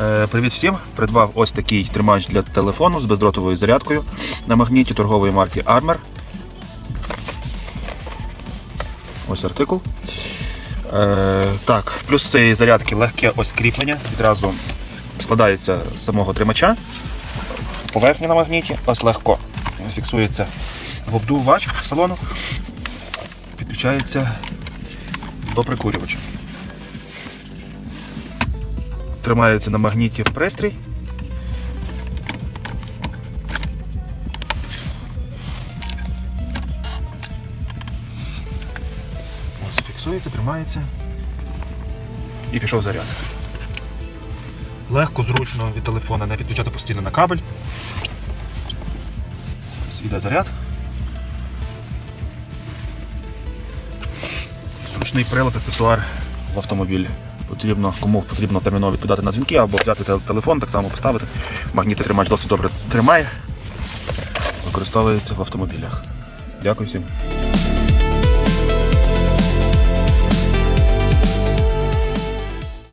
Е, Привіт всім! Придбав ось такий тримач для телефону з бездротовою зарядкою на магніті торгової марки Armor. Ось артикул. Е, так, плюс цієї зарядки легке ось кріплення. Відразу складається з самого тримача. Поверхня на магніті, ось легко фіксується в обдувач салону. Підключається до прикурювача. Тримається на магніті пристрій. Ось фіксується, тримається. І пішов заряд. Легко, зручно від телефона не підключати постійно на кабель. Ось Іде заряд. Зручний прилад, аксесуар в автомобіль. Потрібно, кому потрібно терміново відповідати на дзвінки або взяти те- телефон, так само поставити. Магнітний тримач досить добре тримає. Використовується в автомобілях. Дякую всім.